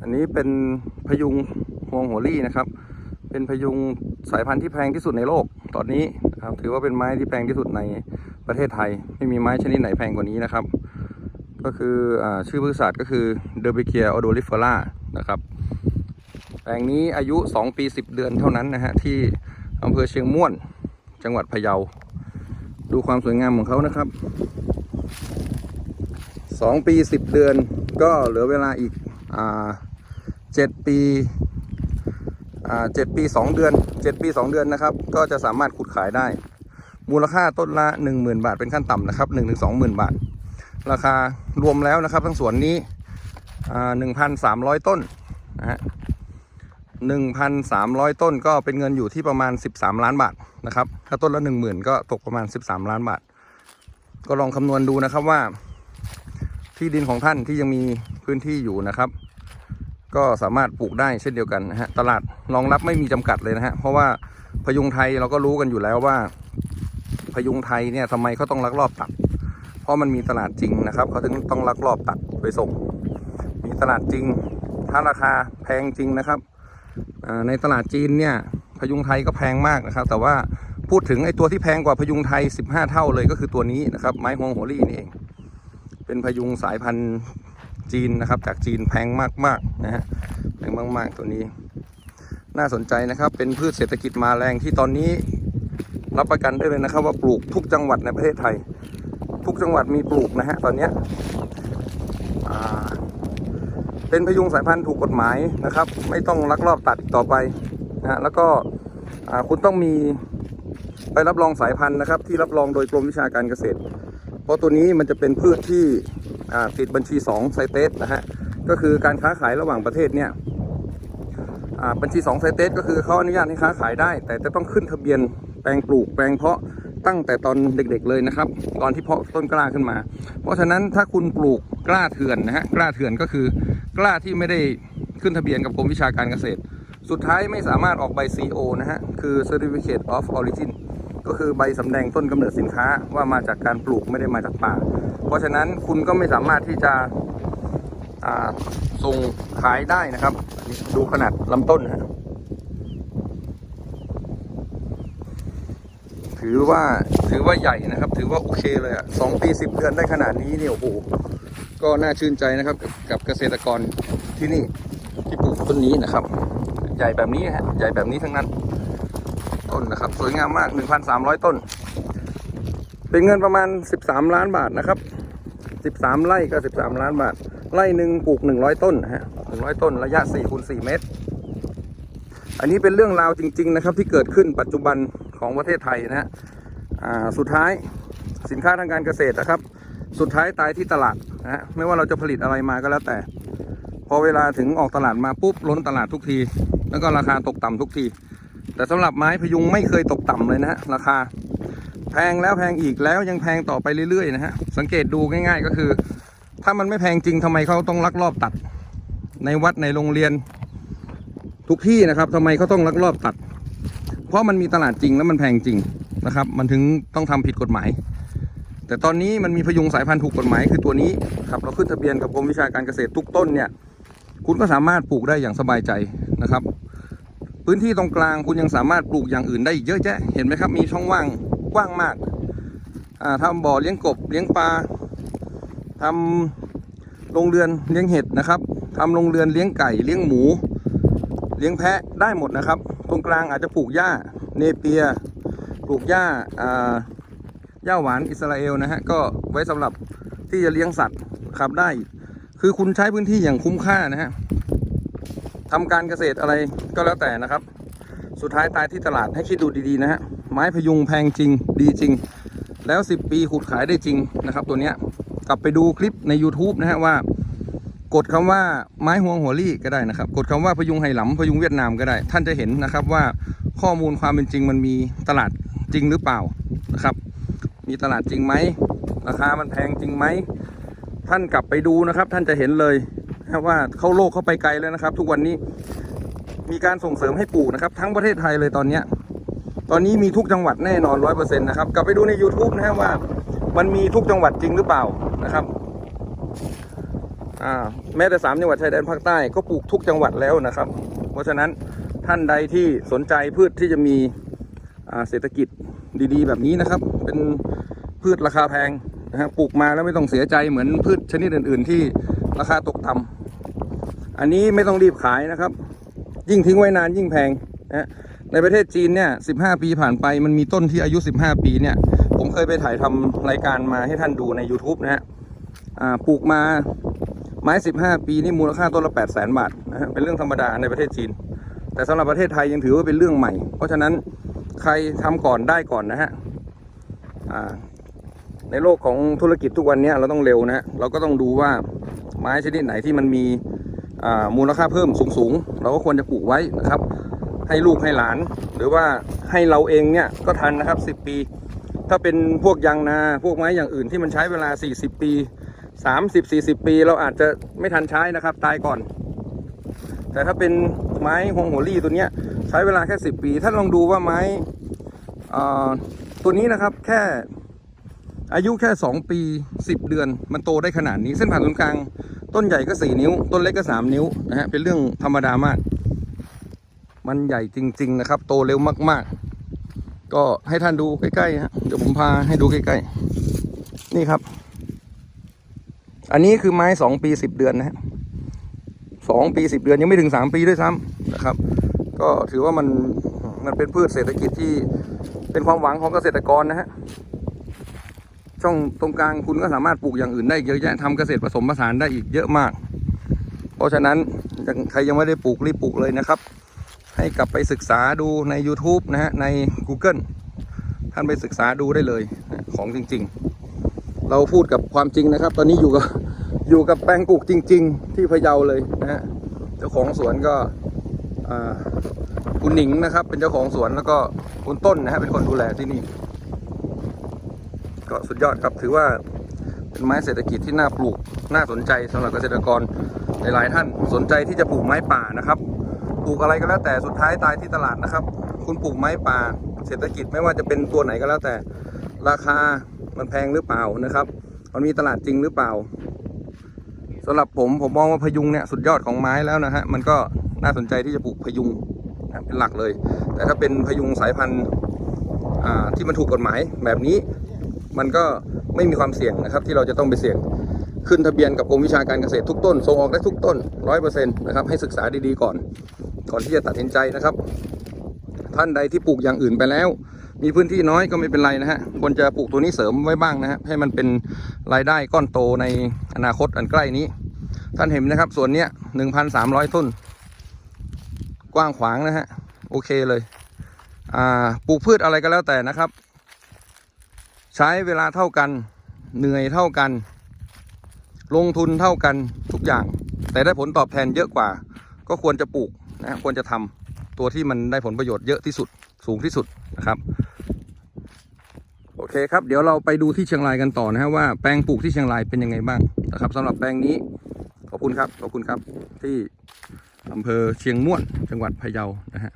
อันนี้เป็นพยุงฮวงหัวลี่นะครับ เป็นพยุงสายพันธุ์ที่แพงที่สุดในโลก ตอนนี้นะครับถือว่าเป็นไม้ที่แพงที่สุดในประเทศไทย ไม่มีไม้ชนิดไหนแพงกว่านี้นะครับ ก็คืออชื่อบริษัทก็คือเดอร์เบเกียออโดลิเฟล่านะครับ แปลงนี้อายุ 2 ปี 10 เดือนเท่านั้นนะฮะที่อำเภอเชียงม่วน จังหวัดพะเยา ดูความสวยงามของเขานะครับ 2 ปี 10 เดือนก็เหลือเวลาอีกอ่า 7ปีอ่า7ปี2เดือน7ปี2เดือนนะครับ ก็จะสามารถขุดขายได้ มูลค่าต้นละ10,000บาทเป็นขั้นต่ำนะครับ1-20,000บาท ราคารวมแล้วนะครับ ทั้งสวนนี้อ่า1,300ต้นนะฮะ1,300ต้นก็เป็นเงินอยู่ที่ประมาณ13ล้านบาทนะครับ ถ้าต้นละ10,000ก็ตกประมาณ13ล้านบาท ก็ลองคำนวณดูนะครับว่า ที่ดินของท่านที่ยังมีพื้นที่อยู่นะครับ ก็สามารถปลูกได้เช่นเดียวกันนะฮะตลาดรองรับไม่มีจำกัดเลยนะฮะเพราะว่าพยุงไทยเราก็รู้กันอยู่แล้วว่า พยุงไทยเนี่ยทำไมเขาต้องลักลอบตัด เพราะมันมีตลาดจริงนะครับเขาถึงต้องลักลอบตัดไปส่ง มีตลาดจริง ถ้าราคาแพงจริงนะครับในตลาดจีนเนี่ยพยุงไทยก็แพงมากนะครับ แต่ว่าพูดถึงไอ้ตัวที่แพงกว่าพยุงไทย 15 เท่าเลยก็คือตัวนี้นะครับ ไม้ฮวงโหัวลี่นี่เอง เป็นพยุงสายพันธุ์ จีนนะครับ จากจีนแพงมากๆนะฮะแพงมากๆตัวนี้ น่าสนใจนะครับเป็นพืชเศรษฐกิจมาแรงที่ตอนนี้รับประกันได้เลยนะครับ ว่าปลูกทุกจังหวัดในประเทศไทย ทุกจังหวัดมีปลูกนะฮะตอนเนี้ยเป็นพยุงสายพันธุ์ถูกกฎหมายนะครับ ไม่ต้องลักลอบตัดต่อไปนะฮะแล้วก็คุณต้องมีไปรับรองสายพันธุ์นะครับ ที่รับรองโดยกรมวิชาการเกษตร เพราะตัวนี้มันจะเป็นพืชที่ ติดบัญชี2ไซเตสนะฮะก็คือการค้าขายระหว่างประเทศเนี่ยอ่าบัญชี2ไซเตสก็คือเขาอนุญาตให้ค้าขายได้ แต่จะต้องขึ้นทะเบียนแปลงปลูกแปลงเพาะตั้งแต่ตอนเด็กๆเลยนะครับ ตอนที่เพาะต้นกล้าขึ้นมา เพราะฉะนั้นถ้าคุณปลูกกล้าเถื่อนนะฮะกล้าเถื่อนก็คือกล้าที่ไม่ได้ขึ้นทะเบียนกับกรมวิชาการเกษตร สุดท้ายไม่สามารถออกใบ CO นะฮะคือ Certificate of Origin ก็คือใบสำแดงต้นกำเนิดสินค้าว่ามาจากการปลูกไม่ได้มาจากป่า เพราะฉะนั้นคุณก็ไม่สามารถที่จะส่งขายได้นะครับ ดูขนาดลำต้นนะฮะถือว่าถือว่าใหญ่นะครับ ถือว่าโอเคเลยอะสองปีสิบเดือนได้ขนาดนี้เนี่ยโอ้โหก็น่าชื่นใจนะครับกับกับเกษตรกรที่นี่ที่ปลูกต้นนี้นะครับ ใหญ่แบบนี้ฮะใหญ่แบบนี้ทั้งนั้น ต้นนะครับ สวยงามมาก 1,300 ต้น เป็นเงินประมาณ 13 ล้านบาทนะครับ 13 ไร่ก็ 13 ล้านบาท ไร่หนึ่งปลูก 100 ต้นนะฮะ100 ต้น ระยะ4คูณ4เมตร อันนี้เป็นเรื่องราวจริง ๆ นะครับ ที่เกิดขึ้นปัจจุบันของประเทศไทยนะฮะสุดท้ายสินค้าทางการเกษตรนะครับ สุดท้ายตายที่ตลาดนะฮะไม่ว่าเราจะผลิตอะไรมาก็แล้วแต่ พอเวลาถึงออกตลาดมาปุ๊บล้นตลาดทุกที แล้วก็ราคาตกต่ำทุกที แต่สำหรับไม้พยุงไม่เคยตกต่ำเลยนะฮะราคา แพงแล้วแพงอีกแล้วยังแพงต่อไปเรื่อยๆนะฮะสังเกตดูง่ายๆก็คือ ถ้ามันไม่แพงจริงทำไมเขาต้องลักลอบตัด ในวัดในโรงเรียน ทุกที่นะครับทำไมเขาต้องลักลอบตัด เพราะมันมีตลาดจริงแล้วมันแพงจริงนะครับ มันถึงต้องทำผิดกฎหมาย แต่ตอนนี้มันมีพยุงสายพันธุ์ถูกกฎหมายคือตัวนี้ครับเราขึ้นทะเบียนกับกรมวิชาการเกษตรทุกต้นเนี่ย คุณก็สามารถปลูกได้อย่างสบายใจนะครับ พื้นที่ตรงกลางคุณยังสามารถปลูกอย่างอื่นได้อีกเยอะแยะเห็นไหมครับ มีช่องว่างกว้างมากอ่าทำบ่อเลี้ยงกบเลี้ยงปลาทำโรงเรือนเลี้ยงเห็ดนะครับทำโรงเรือนเลี้ยงไก่เลี้ยงหมู เลี้ยงแพะได้หมดนะครับ ตรงกลางอาจจะปลูกหญ้าเนเปียปลูกหญ้าหญ้าหวานอิสราเอลนะฮะก็ไว้สำหรับที่จะเลี้ยงสัตว์ครับได้ คือคุณใช้พื้นที่อย่างคุ้มค่านะฮะ ทำการเกษตรอะไรก็แล้วแต่นะครับ สุดท้ายตายที่ตลาดให้คิดดูดีๆนะฮะไม้พยุงแพงจริงดีจริง แล้ว 10 ปีขุดขายได้จริงนะครับ ตัวเนี้ยกลับไปดูคลิปใน YouTube นะฮะว่ากดคำว่าไม้ห่วงหัวลี่ก็ได้นะครับ กดคำว่าพยุงไหหลำพยุงเวียดนามก็ได้ ท่านจะเห็นนะครับว่าข้อมูลความเป็นจริงมันมีตลาดจริงหรือเปล่านะครับ มีตลาดจริงไหมราคามันแพงจริงไหมท่านกลับไปดูนะครับ ท่านจะเห็นเลย ว่าเข้าโลกเข้าไปไกลแล้วนะครับ ทุกวันนี้มีการส่งเสริมให้ปลูกนะครับ ทั้งประเทศไทยเลยตอนเนี้ยตอนนี้มีทุกจังหวัดแน่นอนร้อยเปอร์เซ็นต์นะครับ กลับไปดูใน YouTube นะฮะว่า มันมีทุกจังหวัดจริงหรือเปล่านะครับอ่าแม้แต่สามจังหวัดชายแดนภาคใต้ก็ปลูกทุกจังหวัดแล้วนะครับ เพราะฉะนั้นท่านใดที่สนใจพืชที่จะมีเศรษฐกิจดีๆ แบบนี้นะครับ เป็นพืชราคาแพงนะฮะปลูกมาแล้วไม่ต้องเสียใจเหมือนพืชชนิดอื่น ๆ ที่ราคาตกต่ำ อันนี้ไม่ต้องรีบขายนะครับ ยิ่งทิ้งไว้นานยิ่งแพงนะในประเทศจีนเนี่ย15ปีผ่านไปมันมีต้นที่อายุ 15 ปีเนี่ย ผมเคยไปถ่ายทำรายการมาให้ท่านดูใน YouTube นะฮะปลูกมาไม้ 15 ปีนี่มูลค่าต้นละ8 0 0 0 0 0บาทนะฮะเป็นเรื่องธรรมดาในประเทศจีน แต่สำหรับประเทศไทยยังถือว่าเป็นเรื่องใหม่ เพราะฉะนั้นใครทำก่อนได้ก่อนนะฮะในโลกของธุรกิจทุกวันนี้เราต้องเร็วนะฮะเราก็ต้องดูว่าไม้ชนิดไหนที่มันมี มูลค่าเพิ่มสูงๆ เราก็ควรจะปลูกไว้นะครับ ให้ลูกให้หลาน หรือว่าให้เราเองเนี่ยก็ทันนะครับ 10 ปี ถ้าเป็นพวกยางนาพวกไม้อย่างอื่นที่มันใช้เวลา 40 ปี 30 40 ปี เราอาจจะไม่ทันใช้นะครับ ตายก่อน แต่ถ้าเป็นไม้ฮงหัวลี่ตัวเนี้ยใช้เวลาแค่ 10 ปีท่านลองดูว่าไม้ตัวนี้นะครับแค่อายุแค่ 2 ปี 10 เดือน มันโตได้ขนาดนี้เส้นผ่านศูนย์กลาง ต้นใหญ่ก็4นิ้ว ต้นเล็กก็3นิ้วนะฮะเป็นเรื่องธรรมดามาก มันใหญ่จริง ๆ นะครับ โตเร็วมากๆ ก็ให้ท่านดูใกล้ๆฮะเดี๋ยวผมพาให้ดูใกล้ๆ นี่ครับ อันนี้คือไม้สองปีสิบเดือนนะฮะสองปีสิบเดือนยังไม่ถึงสามปีด้วยซ้ำนะครับ ก็ถือว่ามันมันเป็นพืชเศรษฐกิจที่เป็นความหวังของเกษตรกรนะฮะ ช่องตรงกลางคุณก็สามารถปลูกอย่างอื่นได้เยอะแยะทำเกษตรผสมผสานได้อีกเยอะมาก เพราะฉะนั้นใครยังไม่ได้ปลูกรีบปลูกเลยนะครับ ให้กลับไปศึกษาดูใน YouTube นะฮะใน Google ท่านไปศึกษาดูได้เลยของจริง ๆ เราพูดกับความจริงนะครับ ตอนนี้อยู่กับอยู่กับแปลงปลูกจริง ๆ ที่พะเยาเลยนะฮะเจ้าของสวนก็คุณหนิงนะครับ เป็นเจ้าของสวนแล้วก็คุณต้นนะฮะเป็นคนดูแลที่นี่ ก็สุดยอดครับถือว่าเป็นไม้เศรษฐกิจที่น่าปลูกน่าสนใจสำหรับเกษตรกรหลายๆท่านสนใจที่จะปลูกไม้ป่านะครับ ปลูกอะไรก็แล้วแต่สุดท้ายตายที่ตลาดนะครับ คุณปลูกไม้ป่า เศรษฐกิจไม่ว่าจะเป็นตัวไหนก็แล้วแต่ ราคามันแพงหรือเปล่านะครับ มันมีตลาดจริงหรือเปล่าสำหรับผมผมมองว่าพยุงเนี่ยสุดยอดของไม้แล้วนะฮะมันก็น่าสนใจที่จะปลูกพยุงเป็นหลักเลย แต่ถ้าเป็นพยุงสายพันธุ์ที่มันถูกกฎหมายแบบนี้ มันก็ไม่มีความเสี่ยงนะครับ ที่เราจะต้องไปเสี่ยงขึ้นทะเบียนกับกรมวิชาการเกษตรทุกต้นส่งออกได้ทุกต้นร้อยเปอร์เซ็นต์นะครับให้ศึกษาดีๆก่อน ก่อนที่จะตัดสินใจนะครับ ท่านใดที่ปลูกอย่างอื่นไปแล้ว มีพื้นที่น้อยก็ไม่เป็นไรนะฮะควรจะปลูกตัวนี้เสริมไว้บ้างนะฮะให้มันเป็นรายได้ก้อนโตในอนาคตอันใกล้นี้ ท่านเห็นนะครับส่วนเนี้ยหนึ่งพันสามร้อยต้น กว้างขวางนะฮะโอเคเลยอ่าปลูกพืชอะไรก็แล้วแต่นะครับ ใช้เวลาเท่ากัน เหนื่อยเท่ากัน ลงทุนเท่ากันทุกอย่าง แต่ได้ผลตอบแทนเยอะกว่า ก็ควรจะปลูกนะควรจะทำตัวที่มันได้ผลประโยชน์เยอะที่สุดสูงที่สุดนะครับโอเคครับเดี๋ยวเราไปดูที่เชียงรายกันต่อนะฮะว่าแปลงปลูกที่เชียงรายเป็นยังไงบ้างนะครับสำหรับแปลงนี้ขอบคุณครับขอบคุณครับที่อำเภอเชียงม่วนจังหวัดพะเยานะฮะ